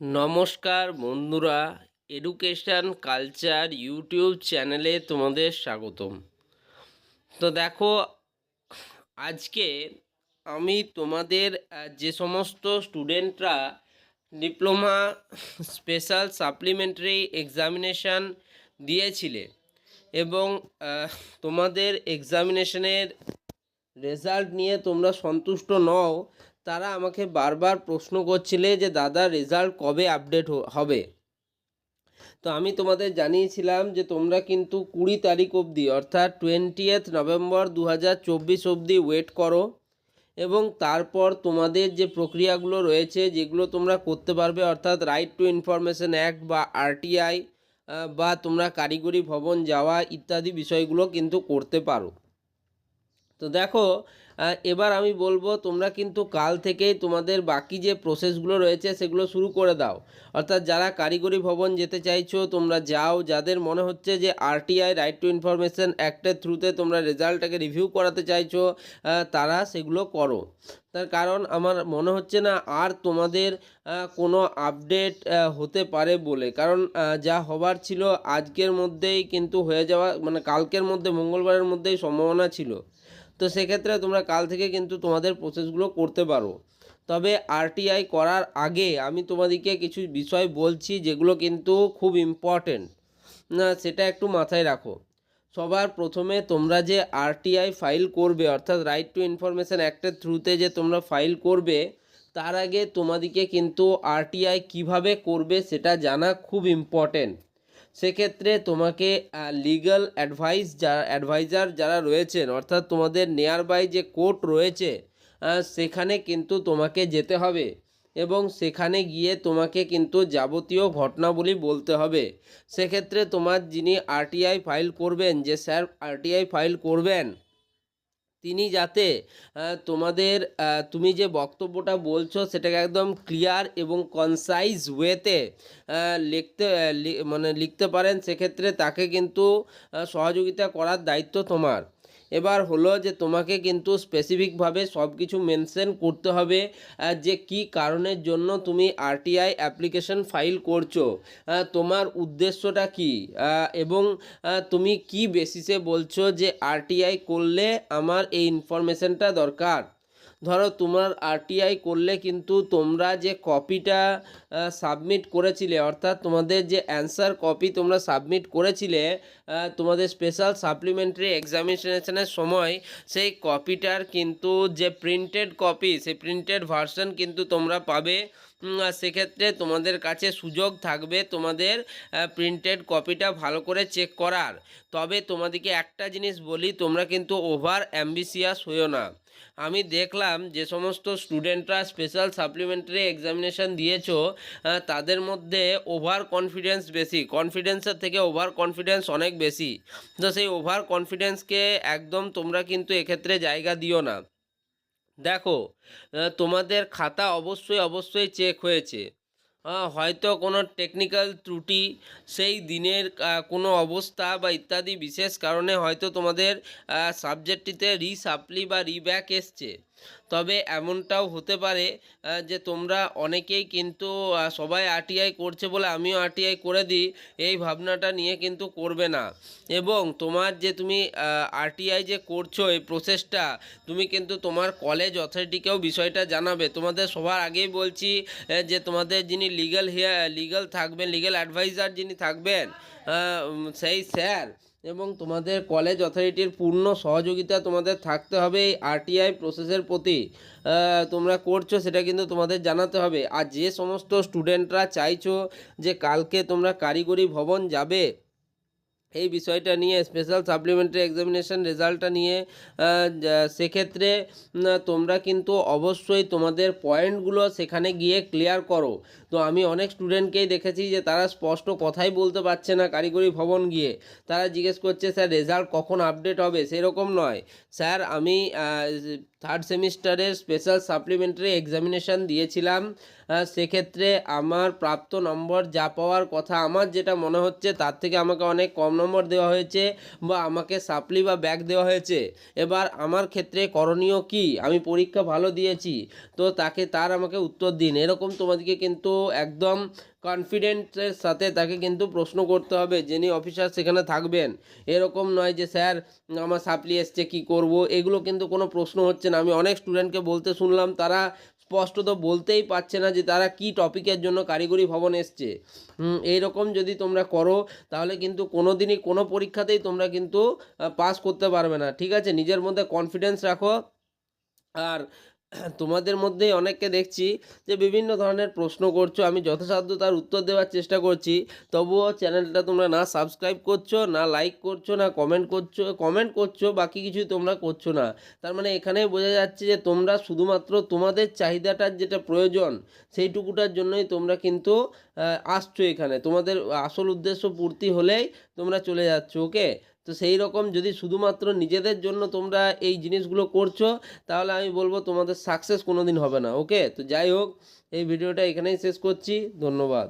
নমস্কার বন্ধুরা education culture YouTube চ্যানেলে তোমাদের স্বাগতম। তো দেখো, আজকে আমি তোমাদের যে সমস্ত স্টুডেন্টরা ডিপ্লোমা স্পেশাল সাপ্লিমেন্টারি এক্সামিনেশান দিয়েছিলে এবং তোমাদের এক্সামিনেশনের রেজাল্ট নিয়ে তোমরা সন্তুষ্ট নও তারা আমাকে বারবার প্রশ্ন করছিলে যে, দাদা রেজাল্ট কবে আপডেট হবে? তো আমি তোমাদের জানিয়েছিলাম যে, তোমরা কিন্তু কুড়ি তারিখ অবধি, অর্থাৎ টোয়েন্টিয়েথ নভেম্বর দু হাজার চব্বিশ অবধি ওয়েট করো এবং তারপর তোমাদের যে প্রক্রিয়াগুলো রয়েছে, যেগুলো তোমরা করতে পারবে, অর্থাৎ রাইট টু ইনফরমেশন অ্যাক্ট বা আরটিআই বা তোমরা কারিগরি ভবন যাওয়া ইত্যাদি বিষয়গুলো কিন্তু করতে পারো। তো দেখো এবার আমি বলব তোমরা কিন্তু কাল থেকেই তোমাদের বাকি যে প্রসেসগুলো রয়েছে সেগুলো শুরু করে দাও। অর্থাৎ যারা কারিগরি ভবন যেতে চাইছো, তোমরা যাও। যাদের মনে হচ্ছে যে আরটিআই রাইট টু ইনফরমেশান অ্যাক্টের থ্রুতে তোমরা রেজাল্টটাকে রিভিউ করাতে চাইছো তারা সেগুলো করো। তার কারণ আমার মনে হচ্ছে না আর তোমাদের কোনো আপডেট হতে পারে বলে। কারণ যা হবার ছিল আজকের মধ্যেই কিন্তু হয়ে যাওয়া মানে কালকের মধ্যে, মঙ্গলবারের মধ্যেই সম্ভাবনা ছিল। তো সেক্ষেত্রে তোমরা কাল থেকে কিন্তু তোমাদের প্রসেসগুলো করতে পারো। তবে আরটিআই করার আগে আমি তোমাদেরকে কিছু বিষয় বলছি যেগুলো কিন্তু খুব ইম্পর্টেন্ট না, সেটা একটু মাথায় রাখো। সবার প্রথমে তোমরা যে আরটিআই ফাইল করবে, অর্থাৎ রাইট টু ইনফরমেশন অ্যাক্টের থ্রুতে যে তোমরা ফাইল করবে, তার আগে তোমাদেরকে কিন্তু আরটিআই কীভাবে করবে সেটা জানা খুব ইম্পর্টেন্ট সেক্ষেত্রে তোমাকে লিগাল অ্যাডভাইস যারা অ্যাডভাইজার যারা রয়েছেন, অর্থাৎ তোমাদের নিয়ার বাই যে কোর্ট রয়েছে সেখানে কিন্তু তোমাকে যেতে হবে এবং সেখানে গিয়ে তোমাকে কিন্তু যাবতীয় ঘটনাবলি বলতে হবে। সেক্ষেত্রে তোমার যিনি আরটিআই ফাইল করবেন, যে স্যার আরটিআই ফাইল করবেন তিনি যাতে তোমাদের তুমি যে বক্তব্যটা বলছো সেটাকে একদম ক্লিয়ার এবং কনসাইজ ওয়েতে লিখতে মানে লিখতে পারেন, সেক্ষেত্রে তাকে কিন্তু সহযোগিতা করার দায়িত্ব তোমার। এবার হলো যে তোমাকে কিন্তু স্পেসিফিকভাবে সব কিছু মেনশন করতে হবে যে কি কারণের জন্য তুমি আরটিআই অ্যাপ্লিকেশন ফাইল করছ তোমার উদ্দেশ্যটা কি এবং তুমি কি বেসিসে বলছো যে আরটিআই করলে আমার এই ইনফরমেশনটা দরকার? ধরো তোমার আরটিআই করলে কিন্তু তোমরা যে কপিটা সাবমিট করেছিলে, অর্থাৎ তোমাদের যে অ্যান্সার কপি তোমরা সাবমিট করেছিলে তোমাদের স্পেশাল সাপ্লিমেন্টারি এক্সামিনেশনের সময়, সেই কপিটার কিন্তু যে প্রিন্টেড কপি সেই প্রিন্টেড ভার্সন কিন্তু তোমরা পাবে। সেক্ষেত্রে তোমাদের কাছে সুযোগ থাকবে তোমাদের প্রিন্টেড কপিটা ভালো করে চেক করার। তবে তোমাদেরকে একটা জিনিস বলি, তোমরা কিন্তু ওভার অ্যাম্বিসিয়াস হইও না। আমি দেখলাম যে সমস্ত স্টুডেন্টরা স্পেশাল সাপ্লিমেন্টারি এক্সামিনেশান দিয়েছ তাদের মধ্যে ওভার কনফিডেন্স বেশি কনফিডেন্সের থেকে ওভার কনফিডেন্স অনেক বেশি। তো সেই ওভার কনফিডেন্সকে একদম তোমরা কিন্তু এক্ষেত্রে জায়গা দিও না। দেখো তোমাদের খাতা অবশ্যই অবশ্যই চেক হয়েছে। হয়তো কোনো টেকনিক্যাল ত্রুটি, সেই দিনের কোনো অবস্থা বা ইত্যাদি বিশেষ কারণে হয়তো তোমাদের সাবজেক্টটিতে রিসাপ্লি বা রিব্যাক এসছে। তবে এমনটাও হতে পারে যে তোমরা অনেকেই কিন্তু সবাই আরটিআই করছে বলে আমিও আরটিআই করে দিই, এই ভাবনাটা নিয়ে কিন্তু করবে না। এবং তোমার যে তুমি আরটিআই যে করছ এই প্রসেসটা তুমি কিন্তু তোমার কলেজ অথরিটিকেও বিষয়টা জানাবে। তোমাদের সবার আগেই বলছি যে তোমাদের যিনি লিগাল হিয়া লিগাল থাকবেন লিগ্যাল অ্যাডভাইজার যিনি থাকবেন সেই স্যার এবং তোমাদের কলেজ অথরিটির পূর্ণ সহযোগিতা তোমাদের থাকতে হবে এই আরটিআই প্রসেসের প্রতি। তোমরা করছ সেটা কিন্তু তোমাদের জানাতে হবে। আর যে সমস্ত স্টুডেন্টরা চাইছো যে কালকে তোমরা কারিগরি ভবন যাবে এই বিষয়টা নিয়ে স্পেশাল সাপ্লিমেন্টারি এক্সামিনেশন রেজাল্টটা নিয়ে সেক্ষেত্রে তোমরা কিন্তু অবশ্যই তোমাদের পয়েন্টগুলো সেখানে গিয়ে ক্লিয়ার করো। তো আমি অনেক স্টুডেন্টকেই দেখেছি যে তারা স্পষ্ট কথাই বলতে পারছে না কারিগরি ভবন গিয়ে। তারা জিজ্ঞেস করছে, স্যার রেজাল্ট কখন আপডেট হবে? সেরকম নয়। স্যার, আমি থার্ড সেমিস্টারের স্পেশাল সাপ্লিমেন্টারি এক্সামিনেশান দিয়েছিলাম। সেক্ষেত্রে আমার প্রাপ্ত নম্বর যা পাওয়ার কথা, আমার যেটা মনে হচ্ছে তার থেকে আমাকে অনেক কম নম্বর দেওয়া হয়েছে বা আমাকে সাপ্লি বা ব্যাক দেওয়া হয়েছে। এবার আমার ক্ষেত্রে করণীয় কি? আমি পরীক্ষা ভালো দিয়েছি, তো তাকে, তার আমাকে উত্তর দিন। এরকম তোমাদেরকে কিন্তু একদম কনফিডেন্সের সাথে তাকে কিন্তু প্রশ্ন করতে হবে, যিনি অফিসার সেখানে থাকবেন। এরকম নয় যে, স্যার, আমার সাপ্লি এসছে, কী করব? এগুলো কিন্তু কোনো প্রশ্ন হচ্ছে না। আমি অনেক স্টুডেন্টকে বলতে শুনলাম, তারা স্পষ্টত বলতেই পারছে না যে, তারা কি টপিকের জন্য কারিগরি ভবন এসছে। এইরকম যদি তোমরা করো, তাহলে কিন্তু কোনো দিনই কোনো পরীক্ষাতেই তোমরা কিন্তু পাস করতে পারবে না। ঠিক আছে? নিজের মধ্যে কনফিডেন্স রাখো। আর তোমাদের মধ্যেই অনেককে দেখছি যে বিভিন্ন ধরনের প্রশ্ন করছ, আমি যথাসাধ্য তার উত্তর দেওয়ার চেষ্টা করছি। তবুও চ্যানেলটা তোমরা না সাবস্ক্রাইব করছ, না লাইক করছ, না কমেন্ট করছ কমেন্ট করছ, বাকি কিছুই তোমরা করছ না। তার মানে এখানেই বোঝা যাচ্ছে যে তোমরা শুধুমাত্র তোমাদের চাহিদাটার যেটা প্রয়োজন, সেইটুকুটার জন্যই তোমরা কিন্তু আসছো এখানে। তোমাদের আসল উদ্দেশ্য পূর্তি হলেই তোমরা চলে যাচ্ছ ওকে তো সেই রকম যদি শুধুমাত্র নিজেদের জন্য তোমরা এই জিনিসগুলো করছ, তাহলে আমি বলব তোমাদের সাকসেস কোনো দিন হবে না ওকে তো যাই হোক, এই ভিডিওটা এখানেই শেষ করছি, ধন্যবাদ।